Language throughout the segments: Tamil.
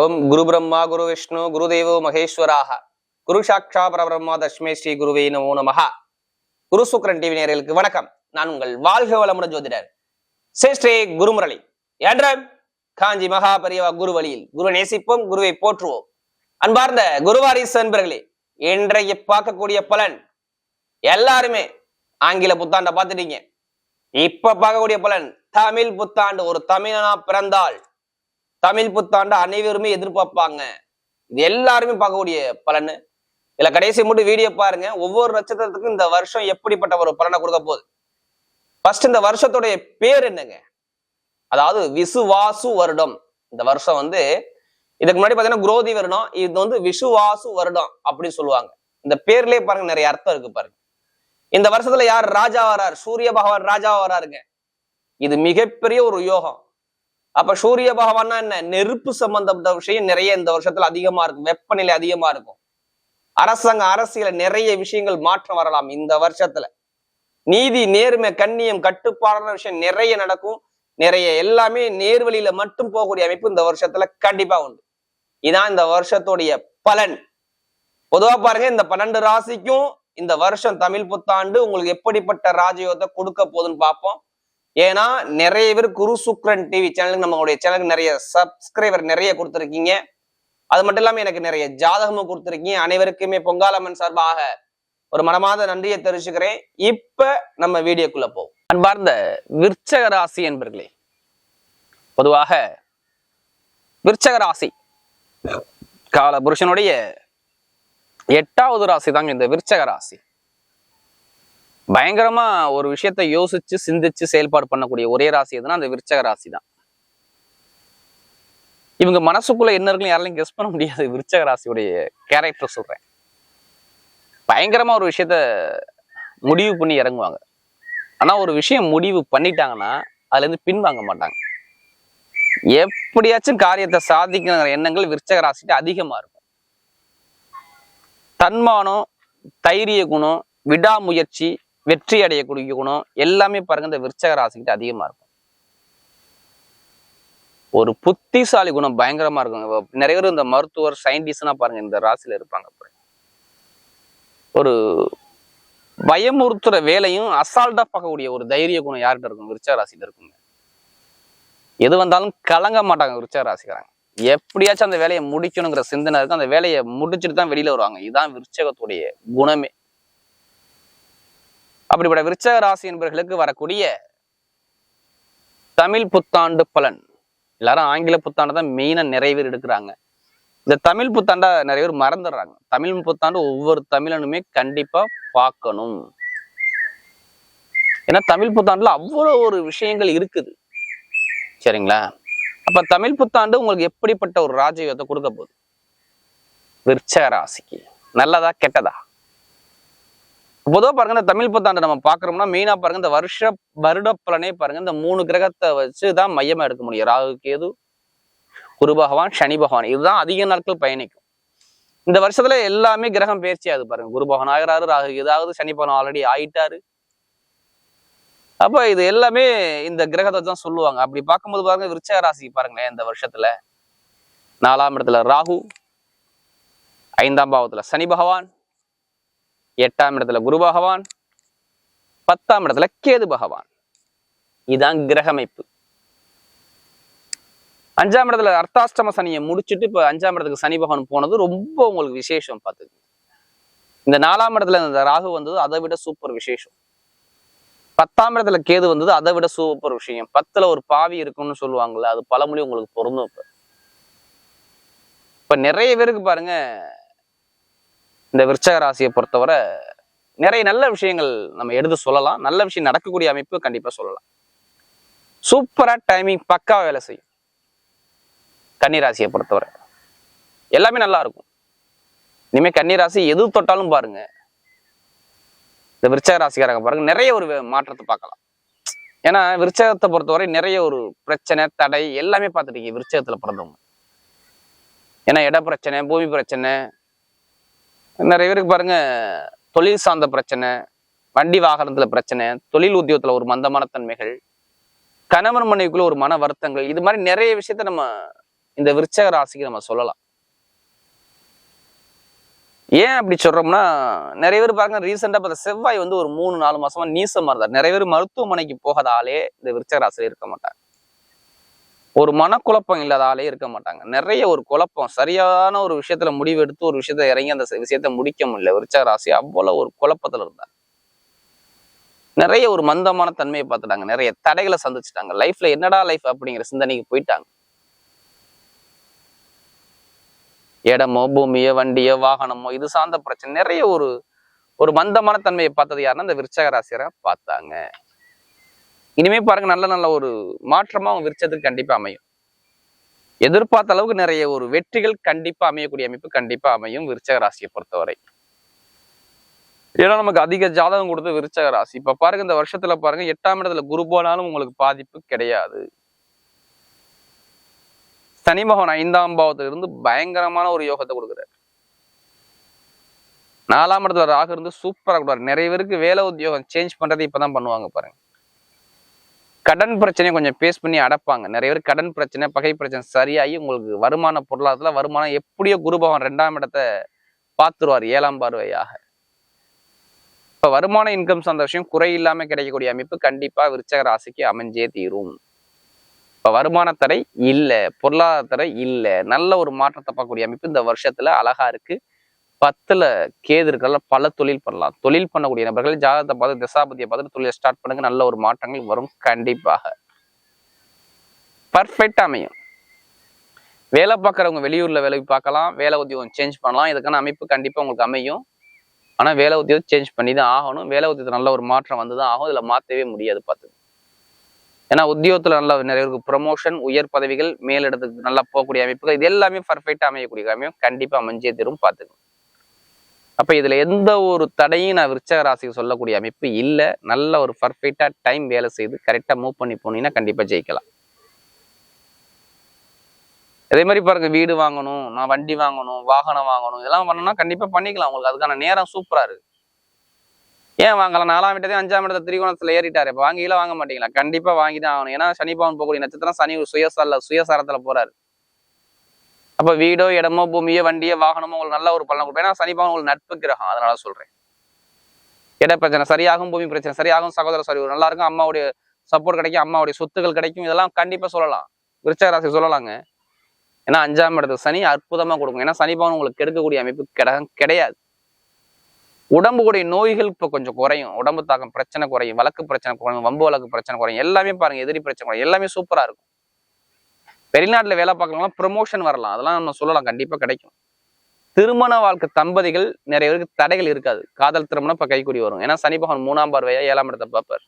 ஓம் குரு பிரம்மா குரு விஷ்ணு குரு தேவோ மகேஸ்வராக. குரு சாட்சா பரபிரம்மா தஷ்மே ஸ்ரீ குருவே நமோ நமஹா. குரு சுக்கரன் டிவி நேர்களுக்கு வணக்கம். நான் உங்கள் வாழ்க வளமுடன் ஜோதிடர் ஸ்ரீ ஸ்ரீ குருமுரளி. என்ற காஞ்சி மகா பெரியவா குரு வழியில். குரு நேசிப்போம் குருவை போற்றுவோம். அன்பார்ந்த குருவாரி அன்பர்களே இன்றைய பார்க்கக்கூடிய பலன் எல்லாருமே ஆங்கில புத்தாண்டை பார்த்துட்டீங்க. இப்ப பார்க்கக்கூடிய பலன் தமிழ் புத்தாண்டு. ஒரு தமிழனா பிறந்தால் தமிழ் புத்தாண்டு அனைவருமே எதிர்பார்ப்பாங்க. இது எல்லாருமே பார்க்கக்கூடிய பலன். இதுல கடைசி மட்டும் வீடியோ பாருங்க. ஒவ்வொரு நட்சத்திரத்துக்கும் இந்த வருஷம் எப்படிப்பட்ட ஒரு பலனை கொடுக்க போகுது? ஃபர்ஸ்ட் இந்த வருஷத்துடைய பேர் என்னங்க? அதாவது விசுவாசு வருடம். இந்த வருஷம் வந்து இதுக்கு முன்னாடி பாத்தீங்கன்னா குரோதி வருடம் இது வந்து விசுவாசு வருடம் அப்படின்னு சொல்லுவாங்க. இந்த பேர்லயே பாருங்க நிறைய அர்த்தம் இருக்கு பாருங்க. இந்த வருஷத்துல யார் ராஜா வரார்? சூரிய பகவான் ராஜா வராருங்க. இது மிகப்பெரிய ஒரு யோகம். அப்ப சூரிய பகவான்னா என்ன? நெருப்பு சம்பந்தப்பட்ட விஷயம் நிறைய இந்த வருஷத்துல அதிகமா இருக்கும். வெப்பநிலை அதிகமா இருக்கும். அரசாங்க அரசியல நிறைய விஷயங்கள் மாற்றம் வரலாம் இந்த வருஷத்துல. நீதி நேர்மை கண்ணியம் கட்டுப்பாடான விஷயம் நிறைய நடக்கும். நிறைய எல்லாமே நேர்வழியில மட்டும் போகக்கூடிய அமைப்பு இந்த வருஷத்துல கண்டிப்பா உண்டு. இதான் இந்த வருஷத்துடைய பலன். பொதுவா பாருங்க இந்த பன்னெண்டு ராசிக்கும் இந்த வருஷம் தமிழ் புத்தாண்டு உங்களுக்கு எப்படிப்பட்ட ராஜயோகத்தை கொடுக்க போகுதுன்னு பார்ப்போம். ஏன்னா நிறைய பேர் குரு சுக்ரன் டிவி சேனலுக்கு நம்மளுடைய சேனலுக்கு நிறைய சப்ஸ்கிரைபர் நிறைய கொடுத்துருக்கீங்க. அது மட்டும் இல்லாமல் எனக்கு நிறைய ஜாதகமும் கொடுத்துருக்கீங்க. அனைவருக்குமே பொங்காலம்மன் சார்பாக ஒரு மனமாத நன்றியை தெரிவிச்சுக்கிறேன். இப்ப நம்ம வீடியோக்குள்ள போவோம். அன்பார்ந்த விற்சக ராசி என்பர்களே பொதுவாக விற்சக ராசி கால புருஷனுடைய எட்டாவது ராசி தாங்க இந்த விற்சக ராசி. பயங்கரமா ஒரு விஷயத்த யோசிச்சு சிந்திச்சு செயல்பாடு பண்ணக்கூடிய ஒரே ராசி எதுனா அந்த விருச்சக ராசி தான் இவங்க மனசுக்குள்ள என்ன இருக்குன்னு யாராலையும் கெஸ் பண்ண முடியாது. விருச்சக ராசியுடைய கேரக்டர் சொல்றேன். பயங்கரமா ஒரு விஷயத்த முடிவு பண்ணி இறங்குவாங்க. ஆனா ஒரு விஷயம் முடிவு பண்ணிட்டாங்கன்னா அதுல இருந்து பின்வாங்க மாட்டாங்க. எப்படியாச்சும் காரியத்தை சாதிக்கணுங்கிற எண்ணங்கள் விருச்சக ராசிட்டு அதிகமா இருக்கும். தன்மானம் தைரிய குணம் விடாமுயற்சி வெற்றி அடையக்கூடிய குணம் எல்லாமே பாருங்க இந்த விருச்சக ராசிக்கிட்ட அதிகமா இருக்கும். ஒரு புத்திசாலி குணம் பயங்கரமா இருக்கும். நிறைய பேர் இந்த மருத்துவர் சயின்டிஸ்ட்னா பாருங்க இந்த ராசியில இருப்பாங்க பாருங்க. ஒரு பயமுறுத்துற வேலையும் அசால்ட்டா பார்க்கக்கூடிய ஒரு தைரிய குணம் யார்கிட்ட இருக்கும்? விருச்சக ராசியில இருக்குங்க. எது வந்தாலும் கலங்க மாட்டாங்க விருச்சக ராசிக்காரங்க. எப்படியாச்சும் அந்த வேலையை முடிக்கணுங்கிற சிந்தனை இருக்கும் அந்த வேலையை முடிச்சுட்டு தான் வெளியில வருவாங்க. இதுதான் விருச்சகத்துடைய குணமே. அப்படிப்பட்ட விருச்சக ராசி என்பவர்களுக்கு வரக்கூடிய தமிழ் புத்தாண்டு பலன். எல்லாரும் ஆங்கில புத்தாண்டு தான் மெயினா நிறைய பேர் எடுக்கிறாங்க. இந்த தமிழ் புத்தாண்டா நிறைய பேர் மறந்துடுறாங்க. தமிழ் புத்தாண்டு ஒவ்வொரு தமிழனுமே கண்டிப்பா பார்க்கணும். ஏன்னா தமிழ் புத்தாண்டுல அவ்வளவு ஒரு விஷயங்கள் இருக்குது. சரிங்களா? அப்ப தமிழ் புத்தாண்டு உங்களுக்கு எப்படிப்பட்ட ஒரு ராஜயோகத்தை கொடுக்க போகுது? விருச்சக ராசிக்கு. நல்லதா கெட்டதா? பொதுவாக பாருங்க இந்த தமிழ் புத்தாண்டு நம்ம பார்க்குறோம்னா மெயினா பாருங்க இந்த வருஷ வருட பலனே பாருங்க இந்த மூணு கிரகத்தை வச்சு தான் மையமா எடுக்க முடியும். ராகு கேது குரு பகவான் சனி பகவான். இதுதான் அதிக நாட்கள் பயணிக்கும். இந்த வருஷத்துல எல்லாமே கிரகம் பயிற்சி ஆகுது பாருங்க. குரு பகவான் ஆகிறாரு ராகு ஏதாவது சனி பகவான் ஆல்ரெடி ஆயிட்டாரு. அப்ப இது எல்லாமே இந்த கிரகத்தை தான் சொல்லுவாங்க. அப்படி பார்க்கும்போது பாருங்க விருச்சக ராசி பாருங்களேன் இந்த வருஷத்துல. நாலாம் இடத்துல ராகு ஐந்தாம் பாவத்துல சனி பகவான் எட்டாம் இடத்துல குரு பகவான் பத்தாம் இடத்துல கேது பகவான். இதுதான் கிரக அமைப்பு அஞ்சாம் இடத்துல அர்த்தாஷ்டம சனியை முடிச்சுட்டு இப்ப அஞ்சாம் இடத்துக்கு சனி பகவான் போனது ரொம்ப உங்களுக்கு விசேஷம் பார்த்துக்கு இந்த நாலாம் இடத்துல இந்த ராகு வந்தது அதை விட சூப்பர் விசேஷம். பத்தாம் இடத்துல கேது வந்தது அதை விட சூப்பர் விஷயம். பத்துல ஒரு பாவி இருக்கும்னு சொல்லுவாங்கல்ல அது பழமொழி உங்களுக்கு பொருந்தும் இப்ப. இப்ப நிறைய பேருக்கு பாருங்க இந்த விருச்சக ராசியை பொறுத்தவரை நிறைய நல்ல விஷயங்கள் நம்ம எடுத்து சொல்லலாம். நல்ல விஷயம் நடக்கக்கூடிய அமைப்பு கண்டிப்பா சொல்லலாம். சூப்பரா டைமிங் பக்கா வேலை செய்யும். கன்னி ராசியை பொறுத்தவரை. எல்லாமே நல்லா இருக்கும். இனிமேல் கன்னி ராசி எது தொட்டாலும் பாருங்க. இந்த விருச்சக ராசிக்காரங்க பாருங்க நிறைய ஒரு மாற்றத்தை பார்க்கலாம். ஏன்னா விருச்சகத்தை பொறுத்தவரை நிறைய ஒரு பிரச்சனை தடை எல்லாமே பார்த்துட்டீங்க விருச்சகத்தில் பிறந்தவங்க. ஏன்னா இட பிரச்சனை பூமி பிரச்சனை நிறைய பேருக்கு பாருங்க தொழில் சார்ந்த பிரச்சனை வண்டி வாகனத்துல பிரச்சனை தொழில் உத்தியோகத்துல ஒரு மந்தமான தன்மைகள் கணவன் மனைவிக்குள்ள ஒரு மன வருத்தங்கள் இது மாதிரி நிறைய விஷயத்த நம்ம இந்த விருச்சக ராசிக்கு நம்ம சொல்லலாம். ஏன் அப்படி சொல்றோம்னா நிறைய பேர் பாருங்க ரீசெண்டா பார்த்த செவ்வாய் வந்து ஒரு மூணு நாலு மாசமா நீசமா இருந்தார். நிறைய பேர் மருத்துவமனைக்கு போகாத ஆளே இந்த விருச்சக ராசியில இருக்க மாட்டாங்க ஒரு மனக்குழப்பம் இல்லாத ஆளே இருக்க மாட்டாங்க. நிறைய ஒரு குழப்பம் சரியான ஒரு விஷயத்துல முடிவு எடுத்து ஒரு விஷயத்த இறங்கி அந்த விஷயத்த முடிக்க முடியல. விருச்சக ராசி அவ்வளவு ஒரு குழப்பத்துல இருந்தாங்க. நிறைய ஒரு மந்தமான தன்மையை பார்த்துட்டாங்க. நிறைய தடைகளை சந்திச்சுட்டாங்க. லைஃப்ல என்னடா லைஃப் அப்படிங்கிற சிந்தனைக்கு போயிட்டாங்க. இடமோ பூமியோ வண்டியோ வாகனமோ இது சார்ந்த பிரச்சனை. நிறைய ஒரு ஒரு மந்தமான தன்மையை பார்த்தது யாருன்னா இந்த விருச்சக ராசியரை பார்த்தாங்க. இனிமே பாருங்க நல்ல நல்ல ஒரு மாற்றமா அவங்க விருச்சத்துக்கு கண்டிப்பா அமையும். எதிர்பார்த்த அளவுக்கு நிறைய ஒரு வெற்றிகள் கண்டிப்பா அமையக்கூடிய அமைப்பு கண்டிப்பா அமையும் விருச்சக ராசியை பொறுத்தவரை. ஏன்னா நமக்கு அதிக ஜாதகம் கொடுத்து விருச்சக ராசி. இப்ப பாருங்க இந்த வருஷத்துல பாருங்க எட்டாம் இடத்துல குரு போனாலும் உங்களுக்கு பாதிப்பு கிடையாது. சனி மகன் ஐந்தாம் பாவத்திலிருந்து பயங்கரமான ஒரு யோகத்தை கொடுக்குறாரு. நாலாம் இடத்துல ராகு இருந்து சூப்பராக கொடுவார் நிறைய பேருக்கு வேலை உத்தியோகம் சேஞ்ச் பண்றது இப்பதான் பண்ணுவாங்க பாருங்க. கடன் பிரச்சனையை கொஞ்சம் பேஸ் பண்ணி அடைப்பாங்க. நிறைய பேர் கடன் பிரச்சனை பகை பிரச்சனை சரியாகி உங்களுக்கு வருமான பொருளாதாரத்தில் வருமானம் எப்படியோ குரு பகவான் ரெண்டாம் இடத்தை பார்த்துருவார் ஏழாம் பார்வையாக. இப்ப வருமான இன்கம் சார்ந்த விஷயம் குறை இல்லாமல் கிடைக்கக்கூடிய அமைப்பு கண்டிப்பா விருச்சக ராசிக்கு அமைஞ்சே தீரும். இப்ப வருமானத்தடை இல்லை இல்ல பொருளாதார தடை இல்ல நல்ல ஒரு மாற்றத்தை பார்க்கக்கூடிய அமைப்பு இந்த வருஷத்துல அழகா இருக்கு. பத்துல கேது இருக்கிறதால பல தொழில் பண்ணலாம். தொழில் பண்ணக்கூடிய நபர்கள் ஜாதகத்தை பார்த்து திசாபதியை பார்த்து தொழிலை ஸ்டார்ட் பண்ணுங்க. நல்ல ஒரு மாற்றங்கள் வரும் கண்டிப்பாக. பர்ஃபெக்ட் அமையும். வேலை பார்க்குறவங்க வெளியூர்ல வேலை பார்க்கலாம். வேலை உத்தியோகம் சேஞ்ச் பண்ணலாம். இதுக்கான அமைப்பு கண்டிப்பா உங்களுக்கு அமையும். ஆனா வேலை உத்தியோகம் சேஞ்ச் பண்ணி தான் ஆகணும். வேலை உத்தியோகத்தில் நல்ல ஒரு மாற்றம் வந்து தான் ஆகும். இதுல மாற்றவே முடியாது பார்த்து. ஏன்னா உத்தியோகத்துல நல்ல நிறைய இருக்கு ப்ரொமோஷன் உயர் பதவிகள் மேலிடத்துக்கு நல்லா போகக்கூடிய அமைப்புகள் இது எல்லாமே பர்ஃபெக்டாக அமையக்கூடிய அமையும். கண்டிப்பாக அமைஞ்சே தரும் பார்த்துக்கணும். அப்போ இதில் எந்த ஒரு தடையும் நான் விருச்சக ராசிக்கு சொல்லக்கூடிய அமைப்பு இல்லை. நல்ல ஒரு பர்ஃபெக்டாக டைம் வேலை செய்து கரெக்டாக மூவ் பண்ணி போனீங்கன்னா கண்டிப்பாக ஜெயிக்கலாம். அதே மாதிரி பாருங்கள் வீடு வாங்கணும் நான் வண்டி வாங்கணும் வாகனம் வாங்கணும் இதெல்லாம் பண்ணணும்னா கண்டிப்பாக பண்ணிக்கலாம். உங்களுக்கு அதுக்கான நேரம் சூப்பராக இருக்குது ஏன் வாங்கலாம்? நாலாம் விட்டதே அஞ்சாம் இடத்த திரிகோணத்தில் ஏறிட்டார். இப்போ வாங்கில வாங்க மாட்டீங்களா? கண்டிப்பாக வாங்கி தான் ஆகணும். ஏன்னா சனி பவன் போகக்கூடிய நட்சத்திரம் சனி ஒரு சுயசால சுயசாரத்தில் போகிறாரு அப்ப வீடோ இடமோ பூமியோ வண்டியோ வாகனமோ உங்களுக்கு நல்ல ஒரு பலன் கொடுப்பேன். ஏன்னா சனி பகவான் உங்களுக்கு நட்பு கிரகம். அதனால சொல்றேன். இட பிரச்சனை. சரியாகும் பூமி பிரச்சனை. சரியாகும் சகோதர சரி. நல்லா இருக்கும் அம்மாவுடைய சப்போர்ட் கிடைக்கும் அம்மாவுடைய சொத்துக்கள் கிடைக்கும். இதெல்லாம் கண்டிப்பா சொல்லலாம். விருச்சக ராசி சொல்லலாங்க. ஏன்னா அஞ்சாம் இடத்துக்கு சனி அற்புதமா கொடுக்கும். ஏன்னா சனி பவன் உங்களுக்கு கெடுக்கக்கூடிய அமைப்பு கிடகம் கிடையாது. உடம்பு நோய்கள் இப்போ கொஞ்சம் குறையும். உடம்பு தாக்கம் பிரச்சனை குறையும். வழக்கு பிரச்சனை குறையும். வம்பு வழக்கு பிரச்சனை குறையும். எல்லாமே பாருங்க எதிரி பிரச்சனை குறையும். எல்லாமே சூப்பரா இருக்கும். வெளிநாட்டுல வேலை பார்க்கலாம் ப்ரொமோஷன் வரலாம். அதெல்லாம் நம்ம சொல்லலாம். கண்டிப்பா கிடைக்கும். திருமண வாழ்க்கை தம்பதிகள் நிறைய பேருக்கு தடைகள் இருக்காது. காதல் திருமணம் இப்போ கைக்கூடி வரும். ஏன்னா சனி பகவான் மூணாம் பார்வையா ஏழாம் இடத்தை பார்ப்பார்.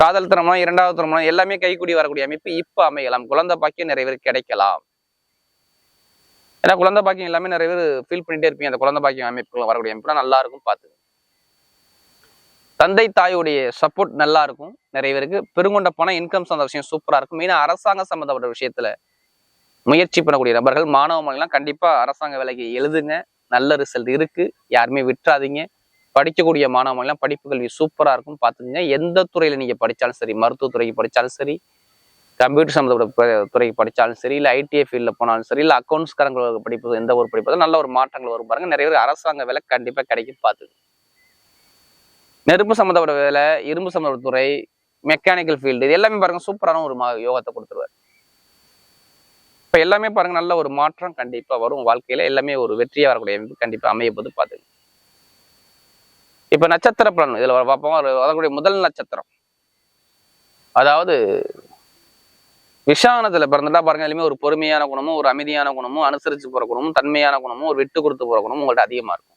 காதல் திருமணம் இரண்டாவது திருமணம் எல்லாமே கைக்கூடி வரக்கூடிய அமைப்பு இப்ப அமையலாம். குழந்தை பாக்கியம் நிறைய பேருக்கு கிடைக்கலாம். ஏன்னா குழந்தை பாக்கியம் எல்லாமே நிறைய பேர் ஃபீல் பண்ணிட்டே இருப்பீங்க. அந்த குழந்தை பாக்கியம் அமைப்புகள் வரக்கூடிய அமைப்புலாம் நல்லா இருக்கும் பார்த்து தந்தை தாயுடைய சப்போர்ட் நல்லா இருக்கும். நிறைய பேருக்கு. பெருங்கொண்ட பணம் இன்கம் சார்ந்த விஷயம் சூப்பராக இருக்கும். மெயினாக அரசாங்க சம்மந்தப்பட்ட விஷயத்துல முயற்சி பண்ணக்கூடிய நபர்கள் மாணவ மாணவிலாம் கண்டிப்பாக அரசாங்க வேலைக்கு எழுதுங்க. நல்ல ரிசல்ட் இருக்குது யாருமே விட்டுறாதீங்க. படிக்கக்கூடிய மாணவ மாணவிலாம் படிப்பு கல்வி சூப்பராக இருக்கும். பார்த்துக்கங்க. எந்த துறையில் நீங்கள் படித்தாலும் சரி மருத்துவத்துறைக்கு படித்தாலும் சரி கம்ப்யூட்டர் சம்மந்தப்பட்ட துறைக்கு படித்தாலும் சரி இல்லை ஐடிஐ ஃபீல்டில் போனாலும் சரி இல்லை அக்கௌண்ட்ஸ்காரங்களுக்கு படிப்பு எந்த ஒரு படிப்பு நல்ல ஒரு மாற்றங்கள் வரும் பாருங்கள் நிறைய பேர் அரசாங்க வேலை கண்டிப்பாக கிடைக்கும் பார்த்து நெருப்பு சம்மந்தப்பட்ட வேலை இரும்பு சம்மந்தப்பட்ட துறை மெக்கானிக்கல் ஃபீல்டு இது எல்லாமே பாருங்க சூப்பரான ஒரு மா யோகத்தை கொடுத்துருவார். இப்போ எல்லாமே பாருங்க நல்ல ஒரு மாற்றம் கண்டிப்பாக வரும் வாழ்க்கையில. எல்லாமே ஒரு வெற்றியாக வரக்கூடிய அமைப்பு கண்டிப்பாக அமைய போது பார்த்து இப்போ நட்சத்திர பலன் இதில் பார்ப்போம் வரக்கூடிய முதல் நட்சத்திரம். அதாவது விஷானத்தில் பிறந்துட்டா பாருங்க எல்லாமே ஒரு பொறுமையான குணமும் ஒரு அமைதியான குணமும் அனுசரிச்சு போகிற குணமும் தன்மையான குணமும் ஒரு விட்டு கொடுத்து போகிற குணமும் உங்கள்கிட்ட அதிகமா இருக்கும்.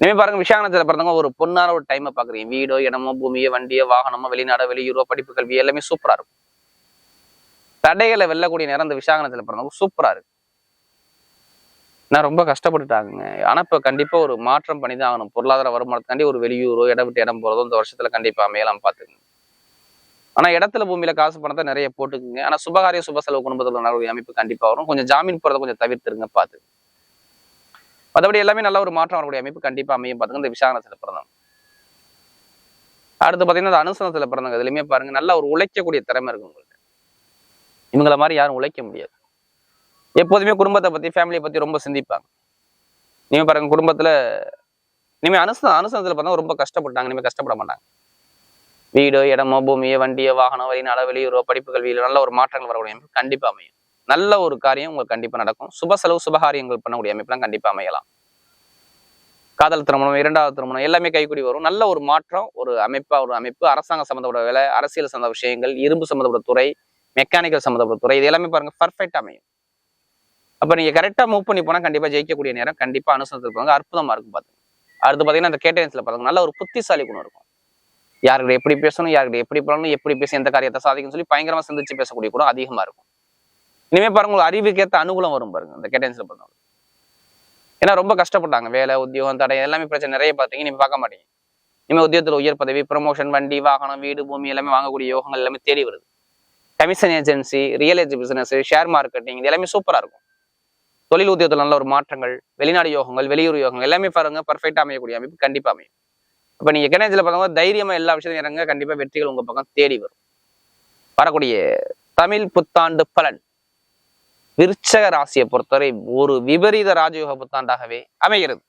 இனிமே பாருங்க விஷானத்துல பிறந்தவங்க ஒரு பொண்ணான ஒரு டைமை பாக்குறீங்க. வீடோ இடமோ பூமியோ வண்டியோ வாகனமோ வெளிநாடோ வெளியூரோ படிப்பு கல்வி எல்லாமே சூப்பரா இருக்கும். தடைகளை வெல்லக்கூடிய நேரம் இந்த விஷாகனத்துல பிறந்தவங்க சூப்பரா இருக்கு. நான் ரொம்ப கஷ்டப்பட்டுட்டாங்க ஆனா இப்ப கண்டிப்பா ஒரு மாற்றம் பண்ணி தான் ஆகணும். பொருளாதார வருமானத்துக்காண்டி ஒரு வெளியூரோ இடம் விட்டு இடம் போறதோ இந்த வருஷத்துல கண்டிப்பா அமையலாம் பாத்துக்கங்க ஆனா இடத்துல பூமியில காசு பணத்தை நிறைய போட்டுக்குங்க. ஆனா சுபகாரிய சுப செலவு குடும்பத்துல நடக்கூடிய அமைப்பு கண்டிப்பா வரும். கொஞ்சம் ஜாமீன் போறதை கொஞ்சம் தவிர்த்துருங்க பாத்து மற்றபடி எல்லாமே நல்ல ஒரு மாற்றம் வரக்கூடிய அமைப்பு கண்டிப்பாக அமையும். பார்த்துங்க இந்த விசாகனத்துல பிறந்தவங்க. அடுத்து பாத்தீங்கன்னா அந்த அனுசனத்தில் பிறந்தவங்க. இதுலையுமே பாருங்க நல்லா ஒரு உழைக்கக்கூடிய திறமை இருக்கு உங்களுக்கு. இவங்கள மாதிரி யாரும் உழைக்க முடியாது. எப்போதுமே குடும்பத்தை பத்தி ஃபேமிலியை பத்தி ரொம்ப சிந்திப்பாங்க. நீங்க பாருங்க குடும்பத்துல இனிமே அனுச அனுசனத்தில் பார்த்தா ரொம்ப கஷ்டப்பட்டாங்க. இனிமே கஷ்டப்பட மாட்டாங்க. வீடோ இடமோ பூமியோ வண்டியோ வாகனம் வெளிநாடோ வெளியூரோ படிப்பு கல்வியில நல்ல ஒரு மாற்றங்கள் வரக்கூடிய அமைப்பு கண்டிப்பா அமையும். நல்ல ஒரு காரியம் உங்களுக்கு கண்டிப்பா நடக்கும். சுப செலவு சுபகாரியங்கள் பண்ணக்கூடிய அமைப்புலாம் கண்டிப்பாக அமையலாம். காதல் திருமணம் இரண்டாவது திருமணம் எல்லாமே கைக்கூடி வரும். நல்ல ஒரு மாற்றம் ஒரு அமைப்பா ஒரு அமைப்பு. அரசாங்க சம்மந்தப்பட்ட வேலை அரசியல் சம்மந்த விஷயங்கள் இரும்பு சம்மந்தப்பட்ட துறை மெக்கானிக்கல் சம்மந்தப்பட்ட துறை இது எல்லாமே பாருங்க பர்ஃபெக்ட் அமையும். அப்போ நீங்க கரெக்டாக மூவ் பண்ணி போனா கண்டிப்பாக ஜெயிக்கக்கூடிய நேரம் கண்டிப்பாக அனுசரத்துக்கு போங்க. அற்புதமாக இருக்கும் பார்த்துங்க அடுத்து பாத்தீங்கன்னா அந்த கேட்டன்ஸ்ல பாருங்க. நல்ல ஒரு புத்திசாலி குணம் இருக்கும். யார்கிட்ட எப்படி பேசணும் யார்கிட்ட எப்படி பண்ணணும் எப்படி பேசி எந்த காரியத்தை சாதிக்கணும்னு சொல்லி பயங்கரமாக சிந்திச்சு பேசக்கூடிய குணம் அதிகமா இருக்கும். இனிமே பாருங்க உங்களுக்கு அறிவுக்கேத்த அனுகூலம் வரும் பாருங்க இந்த கேட்டன்ஸ்ல பாருங்க ஏன்னா ரொம்ப கஷ்டப்பட்டாங்க. வேலை உத்தியோகம் தடை எல்லாமே பிரச்சனை. நிறைய பார்த்தீங்க நீங்க பார்க்க மாட்டீங்க. இனிமே உத்தியோகத்தில் உயர் பதவி ப்ரமோஷன் வண்டி வாகனம் வீடு பூமி எல்லாமே வாங்கக்கூடிய யோகங்கள் எல்லாமே தேடி வருது. Commission agency real estate business share marketing இது எல்லாமே சூப்பரா இருக்கும். தொழில் உத்தியோகத்தில் நல்ல ஒரு மாற்றங்கள் வெளிநாடு யோகங்கள் வெளியூர் யோகங்கள் எல்லாமே பாருங்க பர்ஃபெக்டாக அமையக்கூடிய அமைப்பு கண்டிப்பா அமையும். இப்போ நீங்க கணேஜில் பாருங்க தைரியமா எல்லா விஷயத்தையும் இறங்க கண்டிப்பாக வெற்றிகள் உங்க பக்கம் தேடி வரும். வரக்கூடிய தமிழ் புத்தாண்டு பலன். விருச்சக ராசியை பொறுத்தவரை ஒரு விபரீத ராஜயோக புத்தாண்டாகவே அமைகிறது.